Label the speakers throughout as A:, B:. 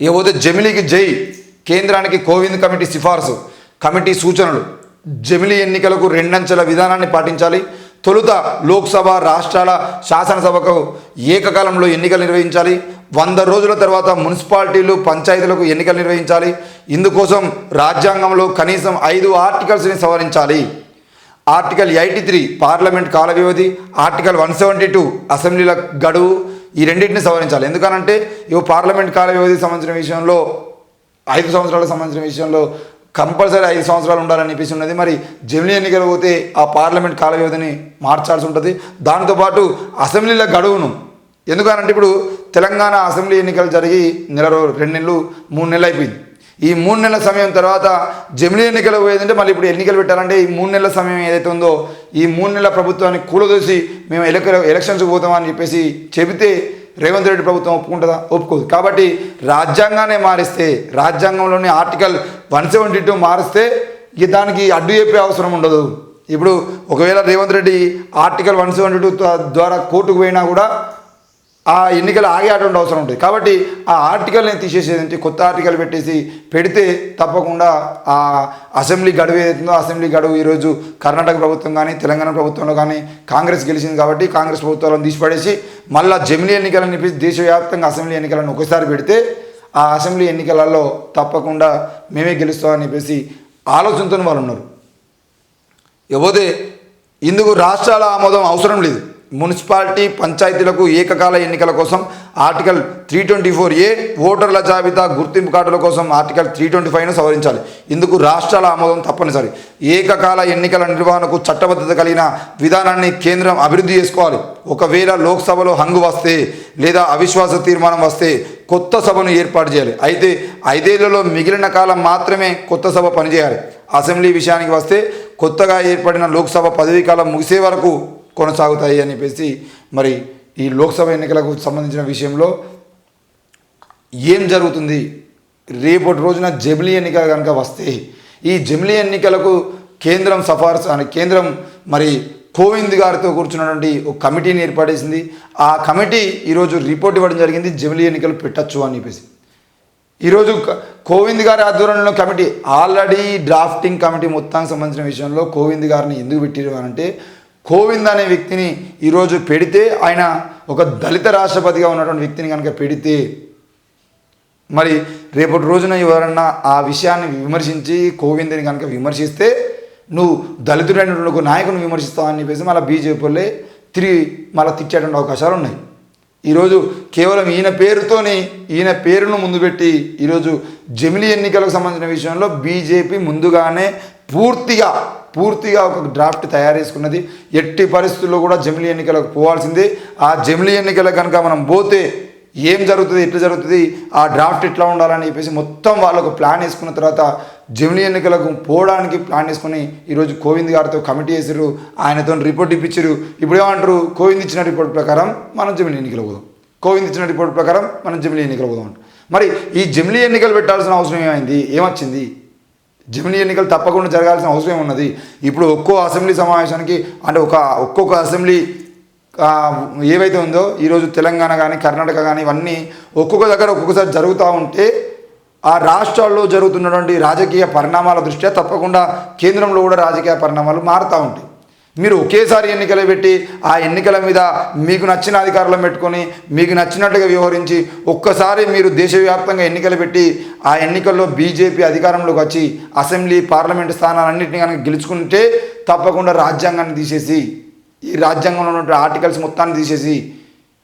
A: ఇకపోతే జమిలీకి జై కేంద్రానికి కోవింద్ కమిటీ సిఫార్సు కమిటీ సూచనలు. జమిలీ ఎన్నికలకు రెండంచెల విధానాన్ని పాటించాలి. తొలుత లోక్సభ రాష్ట్రాల శాసనసభకు ఏకకాలంలో ఎన్నికలు నిర్వహించాలి. వంద రోజుల తర్వాత మున్సిపాలిటీలు పంచాయతీలకు ఎన్నికలు నిర్వహించాలి. ఇందుకోసం రాజ్యాంగంలో కనీసం ఐదు ఆర్టికల్స్ని సవరించాలి. ఆర్టికల్ ఎయిటీ త్రీ పార్లమెంట్ కాల వ్యవధి ఆర్టికల్ వన్ సెవెంటీ టూ అసెంబ్లీల గడువు ఈ రెండింటిని సవరించాలి. ఎందుకనంటే ఇవి పార్లమెంట్ కాల వ్యవధికి సంబంధించిన విషయంలో ఐదు సంవత్సరాలకు సంబంధించిన విషయంలో కంపల్సరీ ఐదు సంవత్సరాలు ఉండాలని చెప్పేసి ఉన్నది. మరి జమిలీ ఎన్నికలు పోతే ఆ పార్లమెంట్ కాల వ్యవధిని మార్చాల్సి ఉంటుంది. దాంతోపాటు అసెంబ్లీల గడువును ఎందుకనంటే ఇప్పుడు తెలంగాణ అసెంబ్లీ ఎన్నికలు జరిగి నెల రోజు రెండు నెలలు మూడు నెలలు అయిపోయింది. ఈ మూడు నెలల సమయం తర్వాత జమిలీ ఎన్నికలు పోయేదంటే మళ్ళీ ఇప్పుడు ఎన్నికలు పెట్టాలంటే ఈ మూడు నెలల సమయం ఏదైతే ఉందో ఈ మూడు నెలల ప్రభుత్వాన్ని కూలదోసి మేము ఎలక ఎలక్షన్స్కి పోతామని చెప్పేసి చెబితే రేవంత్ రెడ్డి ప్రభుత్వం ఒప్పుకుంటుందా? ఒప్పుకోదు. కాబట్టి రాజ్యాంగానే మారిస్తే రాజ్యాంగంలోని ఆర్టికల్ వన్ సెవెంటీ టూ మారిస్తే ఇక దానికి అడ్డు చెప్పే అవసరం ఉండదు. ఇప్పుడు ఒకవేళ Revanth Reddy article one seventy two ద్వారా కోర్టుకు పోయినా కూడా ఆ ఎన్నికలు ఆగే అటువంటి అవసరం ఉంటుంది. కాబట్టి ఆ ఆర్టికల్ని తీసేసేది కొత్త ఆర్టికల్ పెట్టేసి పెడితే తప్పకుండా ఆ అసెంబ్లీ గడువు ఏదైతుందో అసెంబ్లీ గడువు ఈరోజు కర్ణాటక ప్రభుత్వం కానీ తెలంగాణ ప్రభుత్వంలో కానీ కాంగ్రెస్ గెలిచింది కాబట్టి కాంగ్రెస్ ప్రభుత్వాలను తీసిపడేసి మళ్ళా జమిలీ ఎన్నికలను చెప్పి దేశవ్యాప్తంగా అసెంబ్లీ ఎన్నికలను ఒకసారి పెడితే ఆ అసెంబ్లీ ఎన్నికలలో తప్పకుండా మేమే గెలుస్తామని చెప్పేసి ఆలోచనతో వాళ్ళు ఉన్నారు. ఇకపోతే ఇందుకు రాష్ట్రాల ఆమోదం అవసరం లేదు. మున్సిపాలిటీ పంచాయతీలకు ఏకకాల ఎన్నికల కోసం article three twenty four A ఓటర్ల జాబితా గుర్తింపు కార్డుల కోసం ఆర్టికల్ త్రీ ట్వంటీ ఫైవ్ను సవరించాలి. ఇందుకు రాష్ట్రాల ఆమోదం తప్పనిసరి. ఏకకాల ఎన్నికల నిర్వహణకు చట్టబద్ధత కలిగిన విధానాన్ని కేంద్రం అభివృద్ధి చేసుకోవాలి. ఒకవేళ లోక్సభలో హంగు వస్తే లేదా అవిశ్వాస తీర్మానం వస్తే కొత్త సభను ఏర్పాటు చేయాలి. అయితే ఐదేళ్ళలో మిగిలిన కాలం మాత్రమే కొత్త సభ పనిచేయాలి. అసెంబ్లీ విషయానికి వస్తే కొత్తగా ఏర్పడిన లోక్సభ పదవీ కాలం ముగిసే వరకు కొనసాగుతాయి అని చెప్పేసి మరి ఈ లోక్సభ ఎన్నికలకు సంబంధించిన విషయంలో ఏం జరుగుతుంది? రేపటి రోజున జమిలీ ఎన్నికలు కనుక వస్తే ఈ జమిలీ ఎన్నికలకు కేంద్రం సఫార్సు అని కేంద్రం మరి కోవింద్ గారితో కూర్చున్నటువంటి ఒక కమిటీని ఏర్పడేసింది ఆ కమిటీ ఈరోజు రిపోర్ట్ ఇవ్వడం జరిగింది జమిలీ ఎన్నికలు పెట్టచ్చు అని చెప్పేసి. ఈరోజు కోవింద్ గారి ఆధ్వర్యంలో కమిటీ ఆల్రెడీ డ్రాఫ్టింగ్ కమిటీ మొత్తానికి సంబంధించిన విషయంలో కోవింద్ గారిని ఎందుకు పెట్టిరు అంటే కోవింద్ అనే వ్యక్తిని ఈరోజు పెడితే ఆయన ఒక దళిత రాష్ట్రపతిగా ఉన్నటువంటి వ్యక్తిని కనుక పెడితే మరి రేపటి రోజున ఎవరన్నా ఆ విషయాన్ని విమర్శించి కోవింద్ని కనుక విమర్శిస్తే నువ్వు దళితుడైనటువంటి ఒక నాయకుని విమర్శిస్తావు అని చెప్పేసి మళ్ళీ బీజేపీ వాళ్ళే తిరిగి మళ్ళీ తిట్టేటువంటి అవకాశాలు ఉన్నాయి. ఈరోజు కేవలం ఈయన పేరుతోని ఈయన పేరును ముందు పెట్టి ఈరోజు జమిలీ ఎన్నికలకు సంబంధించిన విషయంలో బీజేపీ ముందుగానే పూర్తిగా పూర్తిగా ఒక డ్రాఫ్ట్ తయారు చేసుకున్నది. ఎట్టి పరిస్థితుల్లో కూడా జమిలీ ఎన్నికలకు పోవాల్సిందే. ఆ జమిలీ ఎన్నికలకు కనుక మనం పోతే ఏం జరుగుతుంది ఎట్లా జరుగుతుంది ఆ డ్రాఫ్ట్ ఎట్లా ఉండాలని చెప్పేసి మొత్తం వాళ్ళకు ప్లాన్ వేసుకున్న తర్వాత జమిలీ ఎన్నికలకు పోవడానికి ప్లాన్ వేసుకుని ఈరోజు కోవింద్ గారితో కమిటీ వేసారు ఆయనతో రిపోర్ట్ ఇప్పించారు ఇప్పుడు ఏమంటారు? కోవింద్ ఇచ్చిన రిపోర్ట్ ప్రకారం మనం జమిలీ ఎన్నికలు పోదాం. కోవింద్ ఇచ్చిన రిపోర్ట్ ప్రకారం మనం జమిలీ ఎన్నికలు పోదాం మరి ఈ జమిలీ ఎన్నికలు పెట్టాల్సిన అవసరం ఏమైంది? ఏమొచ్చింది? జమిలీ ఎన్నికలు తప్పకుండా జరగాల్సిన అవసరం ఉన్నది. ఇప్పుడు ఒక్కో అసెంబ్లీ సమావేశానికి అంటే ఒక ఒక్కొక్క అసెంబ్లీ ఏవైతే ఉందో ఈరోజు తెలంగాణ కానీ కర్ణాటక కానీ ఇవన్నీ ఒక్కొక్క దగ్గర ఒక్కొక్కసారి జరుగుతూ ఉంటే ఆ రాష్ట్రాల్లో జరుగుతున్నటువంటి రాజకీయ పరిణామాల దృష్ట్యా తప్పకుండా కేంద్రంలో కూడా రాజకీయ పరిణామాలు మారుతూ ఉంటాయి. మీరు ఒకేసారి ఎన్నికలు పెట్టి ఆ ఎన్నికల మీద మీకు నచ్చిన అధికారులను పెట్టుకొని మీకు నచ్చినట్టుగా వ్యవహరించి ఒక్కసారి మీరు దేశవ్యాప్తంగా ఎన్నికలు పెట్టి ఆ ఎన్నికల్లో బీజేపీ అధికారంలోకి వచ్చి అసెంబ్లీ పార్లమెంట్ స్థానాలన్నింటినీ కనుక గెలుచుకుంటే తప్పకుండా రాజ్యాంగాన్ని తీసేసి ఈ రాజ్యాంగంలో ఉన్నటువంటి ఆర్టికల్స్ మొత్తాన్ని తీసేసి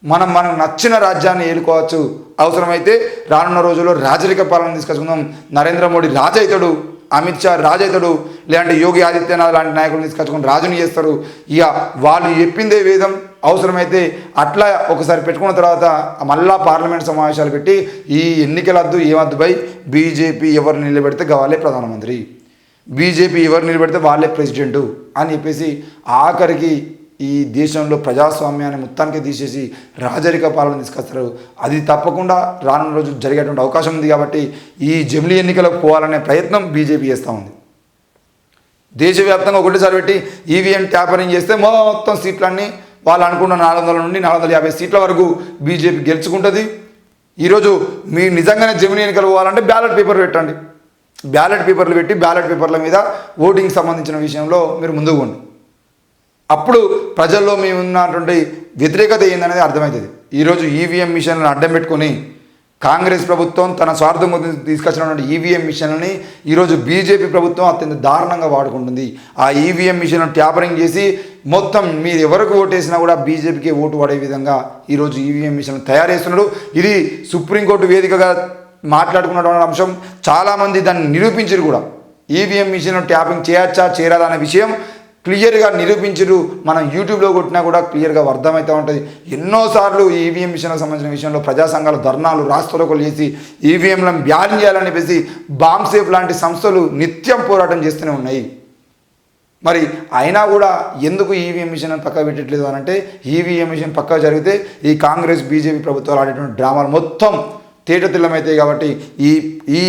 A: మనం మనకు నచ్చిన రాజ్యాన్ని ఏలుకోవచ్చు. అవసరమైతే రానున్న రోజుల్లో రాజరిక పాలన తీసుకొచ్చుకుందాం. నరేంద్ర మోడీ రాజైతడు అమిత్ షా రాజైతడు లేదంటే యోగి ఆదిత్యనాథ్ లాంటి నాయకులు తీసుకొచ్చుకొని రాజుని చేస్తారు. ఇక వాళ్ళు చెప్పిందే వేదం అవసరమైతే అట్లా ఒకసారి పెట్టుకున్న తర్వాత మళ్ళా పార్లమెంట్ సమావేశాలు పెట్టి ఈ ఎన్నికలద్దు ఏమద్దు బై బీజేపీ ఎవరు నిలబెడితే వాళ్ళే ప్రధానమంత్రి. బీజేపీ ఎవరు నిలబెడితే వాళ్ళే ప్రెసిడెంటు అని చెప్పేసి ఆఖరికి ఈ దేశంలో ప్రజాస్వామ్యాన్ని మొత్తానికి తీసేసి రాజరిక పాలన తీసుకొస్తారు. అది తప్పకుండా రానున్న రోజు జరిగేటువంటి అవకాశం ఉంది కాబట్టి ఈ జమిలీ ఎన్నికలకు పోవాలనే ప్రయత్నం బీజేపీ చేస్తూ ఉంది. దేశవ్యాప్తంగా ఒకటేసారి పెట్టి ఈవీఎం ట్యాపరింగ్ చేస్తే మొత్తం సీట్లన్నీ వాళ్ళు అనుకున్న నాలుగు వందల నుండి నాలుగు వందల యాభై సీట్ల వరకు బీజేపీ గెలుచుకుంటుంది. ఈరోజు మీరు నిజంగానే జమిని ఎన్నికలు పోవాలంటే బ్యాలెట్ పేపర్ పెట్టండి. బ్యాలెట్ పేపర్లు పెట్టి బ్యాలెట్ పేపర్ల మీద ఓటింగ్ సంబంధించిన విషయంలో మీరు ముందుకు అప్పుడు ప్రజల్లో మేము ఉన్నటువంటి వ్యతిరేకత ఏందనేది అర్థమవుతుంది. ఈరోజు ఈవీఎం మిషన్లను అడ్డం పెట్టుకొని కాంగ్రెస్ ప్రభుత్వం తన స్వార్థం కోసం తీసుకొచ్చినటువంటి ఈవీఎం మిషన్లని ఈరోజు బీజేపీ ప్రభుత్వం అత్యంత దారుణంగా వాడుకుంటుంది. ఆ ఈవీఎం మిషన్ ట్యాపరింగ్ చేసి మొత్తం మీరు ఎవరికి ఓటేసినా కూడా బీజేపీకి ఓటు పడే విధంగా ఈరోజు ఈవీఎం మిషన్ తయారు చేస్తున్నాడు. ఇది సుప్రీంకోర్టు వేదికగా మాట్లాడుకున్నటువంటి అంశం. చాలామంది దాన్ని నిరూపించారు కూడా. ఈవీఎం మిషన్ ట్యాపింగ్ చేయొచ్చా చేరాదా అనే విషయం క్లియర్గా నిరూపించరు. మనం యూట్యూబ్లో కొట్టినా కూడా క్లియర్గా అర్థమవుతూ ఉంటుంది. ఎన్నోసార్లు ఈవీఎం మిషన్కి సంబంధించిన విషయంలో ప్రజా సంఘాలు ధర్నాలు రాష్ట్రాలకు చేసి ఈవీఎంలను బ్యాన్ చేయాలని చెప్పేసి బాంబ్ లాంటి సంస్థలు నిత్యం పోరాటం చేస్తూనే ఉన్నాయి. మరి అయినా కూడా ఎందుకు ఈవీఎం మిషన్ అని పక్క పెట్టట్లేదు అని అంటే ఈవీఎం మిషన్ పక్క జరిగితే ఈ కాంగ్రెస్ బీజేపీ ప్రభుత్వాలు ఆడేటువంటి డ్రామాలు మొత్తం తేటతిల్లమవుతాయి కాబట్టి ఈ ఈ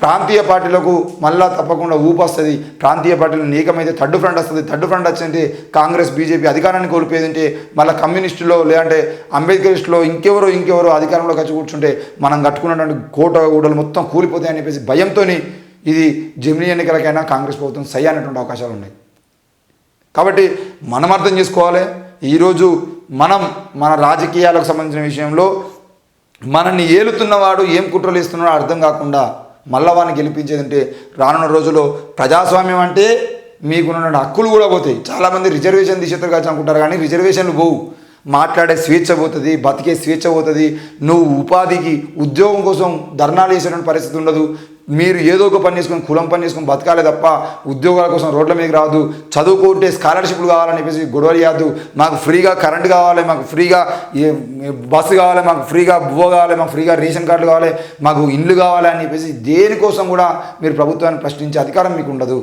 A: ప్రాంతీయ పార్టీలకు మళ్ళా తప్పకుండా ఊపు వస్తుంది. ప్రాంతీయ పార్టీలు నీకమైతే థర్డ్ ఫ్రంట్ వస్తుంది. థర్డ్ ఫ్రంట్ వచ్చిందంటే కాంగ్రెస్ బీజేపీ అధికారాన్ని కోల్పోయేదంటే మళ్ళీ కమ్యూనిస్టులో లేదంటే అంబేద్కరిస్టులో ఇంకెవరో ఇంకెవరో అధికారంలో వచ్చి కూర్చుంటే మనం కట్టుకున్నటువంటి కోట గూడలు మొత్తం కూలిపోతాయని చెప్పేసి భయంతో ఇది జమినీ ఎన్నికలకైనా కాంగ్రెస్ ప్రభుత్వం సై అనేటువంటి అవకాశాలు ఉన్నాయి. కాబట్టి మనం అర్థం చేసుకోవాలి. ఈరోజు మనం మన రాజకీయాలకు సంబంధించిన విషయంలో మనల్ని ఏలుతున్నవాడు ఏం కుట్రలు ఇస్తున్నాడో అర్థం కాకుండా మల్లవాన్ని గెలిపించేది అంటే రానున్న రోజుల్లో ప్రజాస్వామ్యం అంటే మీకున్న హక్కులు కూడా పోతాయి. చాలామంది రిజర్వేషన్ దిశతలు కావచ్చు అనుకుంటారు కానీ రిజర్వేషన్లు పోవు. మాట్లాడే స్వేచ్ఛ పోతుంది బతికే స్వేచ్ఛ పోతుంది. నువ్వు ఉపాధికి ఉద్యోగం కోసం ధర్నాలు చేసేటువంటి పరిస్థితి ఉండదు. మీరు ఏదో ఒక పని చేసుకొని కులం పని చేసుకొని బతకాలే తప్ప ఉద్యోగాల కోసం రోడ్ల మీదకి రాదు చదువుకుంటే స్కాలర్షిప్లు కావాలని చెప్పేసి గొడవలు చేయద్దు. మాకు ఫ్రీగా కరెంట్ కావాలి మాకు ఫ్రీగా ఏ బస్సు కావాలి మాకు ఫ్రీగా బువ్వ కావాలి మాకు ఫ్రీగా రేషన్ కార్డులు కావాలి మాకు ఇండ్లు కావాలి అని చెప్పేసి దేనికోసం కూడా మీరు ప్రభుత్వాన్ని ప్రశ్నించే అధికారం మీకు ఉండదు.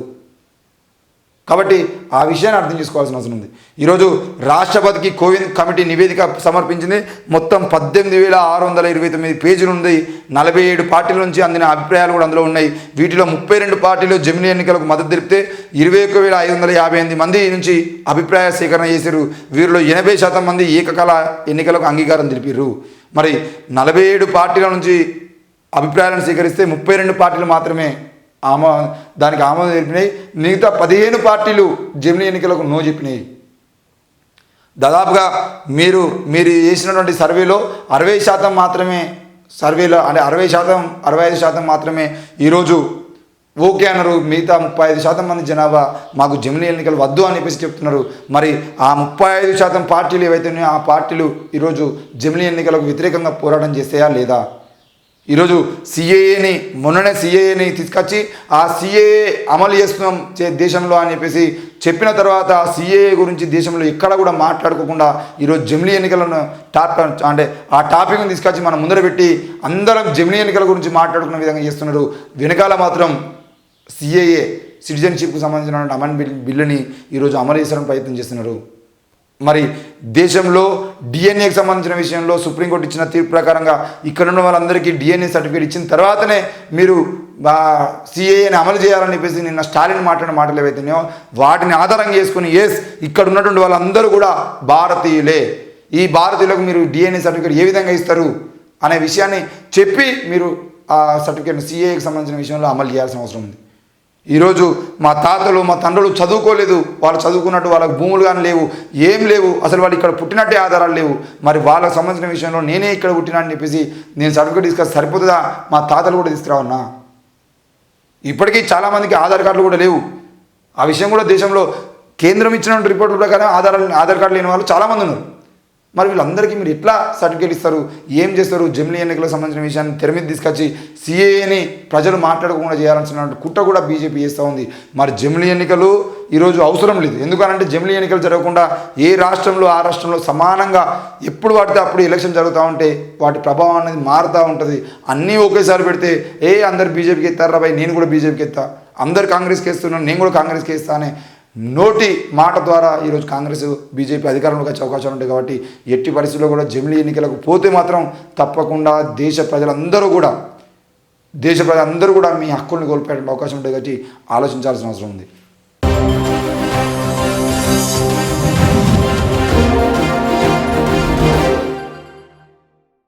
A: కాబట్టి ఆ విషయాన్ని అర్థం చేసుకోవాల్సిన అవసరం ఉంది. ఈరోజు రాష్ట్రపతికి కోవింద్ కమిటీ నివేదిక సమర్పించింది. మొత్తం పద్దెనిమిది వేల ఆరు వందల ఇరవై తొమ్మిది పేజీలు ఉంది. నలభై ఏడు పార్టీల నుంచి అందిన అభిప్రాయాలు కూడా అందులో ఉన్నాయి. వీటిలో ముప్పై రెండు పార్టీలు జమినీ ఎన్నికలకు మద్దతు తెలిపితే ఇరవై ఒక్క వేల ఐదు వందల యాభై ఎనిమిది మంది నుంచి అభిప్రాయ సేకరణ చేశారు వీరిలో ఎనభై శాతం మంది ఏకకాల ఎన్నికలకు అంగీకారం తెలిపారు మరి నలభై ఏడు పార్టీల నుంచి అభిప్రాయాలను స్వీకరిస్తే ముప్పై రెండు పార్టీలు మాత్రమే ఆమో దానికి ఆమోదం తెలిపినాయి. మిగతా పదిహేను పార్టీలు జమిలీ ఎన్నికలకు నో చెప్పినాయి. దాదాపుగా మీరు మీరు చేసినటువంటి సర్వేలో అరవై శాతం మాత్రమే సర్వేలో అంటే అరవై శాతం అరవై ఐదు శాతం మాత్రమే ఈరోజు ఓకే అన్నారు. మిగతా ముప్పై ఐదు శాతం మంది జనాభా మాకు జమిలీ ఎన్నికలు వద్దు అని చెప్పేసి చెప్తున్నారు. మరి ఆ ముప్పై ఐదు శాతం పార్టీలు ఏవైతే ఉన్నాయో ఆ పార్టీలు ఈరోజు జమిలీ ఎన్నికలకు వ్యతిరేకంగా పోరాటం చేస్తాయా లేదా? ఈరోజు సిఏఏని మొన్ననే సిఏఏని తీసుకొచ్చి ఆ సిఏఏ అమలు చేస్తున్నాం చే- దేశంలో అని చెప్పేసి చెప్పిన తర్వాత ఆ సిఏఏ గురించి దేశంలో ఎక్కడ కూడా మాట్లాడుకోకుండా ఈరోజు జమిలీ ఎన్నికలను టాప్ అంటే ఆ టాపిక్ని తీసుకొచ్చి మనం ముందర పెట్టి అందరం జమిలీ ఎన్నికల గురించి మాట్లాడుకున్న విధంగా చేస్తున్నారు. వెనకాల మాత్రం సిఏఏ సిటిజన్షిప్కు సంబంధించిన అమన్ బిల్ బిల్లుని ఈరోజు అమలు చేసడానికి ప్రయత్నం చేస్తున్నారు. మరి దేశంలో డిఎన్ఏకి సంబంధించిన విషయంలో సుప్రీంకోర్టు ఇచ్చిన తీర్పు ప్రకారంగా ఇక్కడ ఉన్న వాళ్ళందరికీ డిఎన్ఏ సర్టిఫికేట్ ఇచ్చిన తర్వాతనే మీరు సిఏని అమలు చేయాలని చెప్పేసి నిన్న స్టాలిన్ మాట్లాడిన మాటలు ఏవైతున్నాయో వాటిని ఆధారంగా చేసుకుని ఎస్ ఇక్కడ ఉన్నటువంటి వాళ్ళందరూ కూడా భారతీయులే. ఈ భారతీయులకు మీరు డిఎన్ఏ సర్టిఫికేట్ ఏ విధంగా ఇస్తారు అనే విషయాన్ని చెప్పి మీరు ఆ సర్టిఫికేట్ సిఏకి సంబంధించిన విషయంలో అమలు చేయాల్సిన అవసరం ఉంది. ఈరోజు మా తాతలు మా తండ్రులు చదువుకోలేదు. వాళ్ళు చదువుకున్నట్టు వాళ్ళకి భూములు కానీ లేవు ఏం లేవు. అసలు వాళ్ళు ఇక్కడ పుట్టినట్టే ఆధారాలు లేవు. మరి వాళ్ళకు సంబంధించిన విషయంలో నేనే ఇక్కడ పుట్టినా అని చెప్పేసి నేను సర్టిఫికేట్ తీసుకొని సరిపోతుందా? మా తాతలు కూడా తీసుకురావన్నా ఇప్పటికీ చాలామందికి ఆధార్ కార్డులు కూడా లేవు. ఆ విషయం కూడా దేశంలో కేంద్రం ఇచ్చిన రిపోర్టుల ప్రకారం ఆధార్ ఆధార్ కార్డు లేని వాళ్ళు చాలామంది ఉన్నారు. మరి వీళ్ళందరికీ మీరు ఎట్లా సర్టిఫికేట్ ఇస్తారు? ఏం చేస్తారు? జమిలీ ఎన్నికలకు సంబంధించిన విషయాన్ని తెర మీద తీసుకొచ్చి సిఏని ప్రజలు మాట్లాడకుండా చేయాలనుకున్నటువంటి కుట్ర కూడా బీజేపీ చేస్తూ ఉంది. మరి జమిలీ ఎన్నికలు ఈరోజు అవసరం లేదు. ఎందుకనంటే జమిలీ ఎన్నికలు జరగకుండా ఏ రాష్ట్రంలో ఆ రాష్ట్రంలో సమానంగా ఎప్పుడు పడితే అప్పుడు ఎలక్షన్ జరుగుతూ ఉంటే వాటి ప్రభావం అనేది మారుతూ ఉంటుంది. అన్నీ ఒకేసారి పెడితే ఏ అందరు బీజేపీకి ఎత్తారా భయ్ నేను కూడా బీజేపీకి ఎత్తా. అందరు కాంగ్రెస్కి వేస్తున్నాను నేను కూడా కాంగ్రెస్కి వేస్తానే నోటి మాట ద్వారా ఈరోజు కాంగ్రెస్ బీజేపీ అధికారంలోకి వచ్చే అవకాశాలు ఉంటాయి కాబట్టి ఎట్టి పరిస్థితుల్లో కూడా జమిలీ ఎన్నికలకు పోతే మాత్రం తప్పకుండా దేశ ప్రజలందరూ కూడా దేశ ప్రజలందరూ కూడా మీ హక్కుల్ని కోల్పోయే అవకాశం ఉంటుంది కాబట్టి ఆలోచించాల్సిన అవసరం ఉంది.